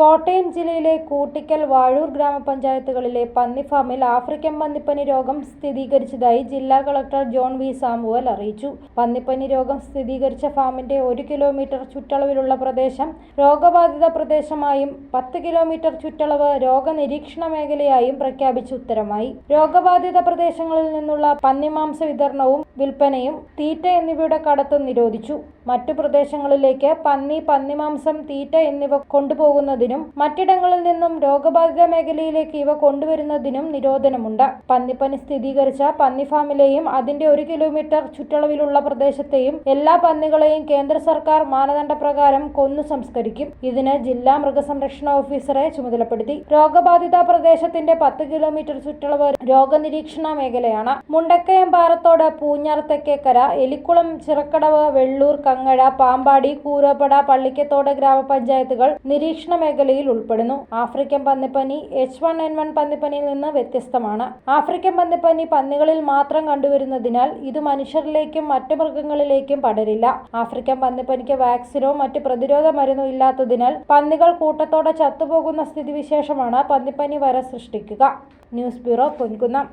കോട്ടയം ജില്ലയിലെ കൂട്ടിക്കൽ വാഴൂർ ഗ്രാമപഞ്ചായത്തുകളിലെ പന്നി ഫാമിൽ ആഫ്രിക്കൻ പന്നിപ്പനി രോഗം സ്ഥിരീകരിച്ചതായി ജില്ലാ കളക്ടർ ജോൺ വി സാമുവൽ അറിയിച്ചു. പന്നിപ്പനി രോഗം സ്ഥിരീകരിച്ച ഫാമിന്റെ ഒരു കിലോമീറ്റർ ചുറ്റളവിലുള്ള പ്രദേശം രോഗബാധിത പ്രദേശമായും പത്ത് കിലോമീറ്റർ ചുറ്റളവ് രോഗനിരീക്ഷണ മേഖലയായും പ്രഖ്യാപിച്ച് ഉത്തരമായി. രോഗബാധിത പ്രദേശങ്ങളിൽ നിന്നുള്ള പന്നിമാംസ വിതരണവും വിൽപ്പനയും തീറ്റ എന്നിവയുടെ കടത്തും നിരോധിച്ചു. മറ്റു പ്രദേശങ്ങളിലേക്ക് പന്നി പന്നിമാംസം തീറ്റ എന്നിവ കൊണ്ടുപോകുന്നതിനും മറ്റിടങ്ങളിൽ നിന്നും രോഗബാധിത മേഖലയിലേക്ക് ഇവ കൊണ്ടുവരുന്നതിനും നിരോധനമുണ്ട്. പന്നിപ്പനി സ്ഥിരീകരിച്ച പന്നി ഫാമിലെയും അതിന്റെ ഒരു കിലോമീറ്റർ ചുറ്റളവിലുള്ള പ്രദേശത്തെയും എല്ലാ പന്നികളെയും കേന്ദ്ര സർക്കാർ മാനദണ്ഡപ്രകാരം കൊന്നു സംസ്കരിക്കും. ഇതിന് ജില്ലാ മൃഗസംരക്ഷണ ഓഫീസറെ ചുമതലപ്പെടുത്തി. രോഗബാധിത പ്രദേശത്തിന്റെ പത്ത് കിലോമീറ്റർ ചുറ്റളവ് രോഗനിരീക്ഷണ മേഖലയാണ്. മുണ്ടക്കയം പാറത്തോട് പൂഞ്ഞാർ തെക്കേക്കര എലിക്കുളം ചിറക്കടവ് വെള്ളൂർ കങ്ങഴ പാമ്പാടി കൂരപ്പട പള്ളിക്കത്തോട് ഗ്രാമപഞ്ചായത്തുകൾ നിരീക്ഷണ മേഖലയിൽ ഉൾപ്പെടുന്നു. ആഫ്രിക്കൻ പന്നിപ്പനി എച്ച് വൺ എൻ വൺ പന്നിപ്പനിയിൽ നിന്ന് വ്യത്യസ്തമാണ്. ആഫ്രിക്കൻ പന്നിപ്പനി പന്നികളിൽ മാത്രം കണ്ടുവരുന്നതിനാൽ ഇത് മനുഷ്യരിലേക്കും മറ്റു മൃഗങ്ങളിലേക്കും പടരില്ല. ആഫ്രിക്കൻ പന്നിപ്പനിക്ക് വാക്സിനോ മറ്റ് പ്രതിരോധ മരുന്നോ ഇല്ലാത്തതിനാൽ പന്നികൾ കൂട്ടത്തോടെ ചത്തുപോകുന്ന സ്ഥിതിവിശേഷമാണ് പന്നിപ്പനി വരെ സൃഷ്ടിക്കുക. News bureau Ponkunnam.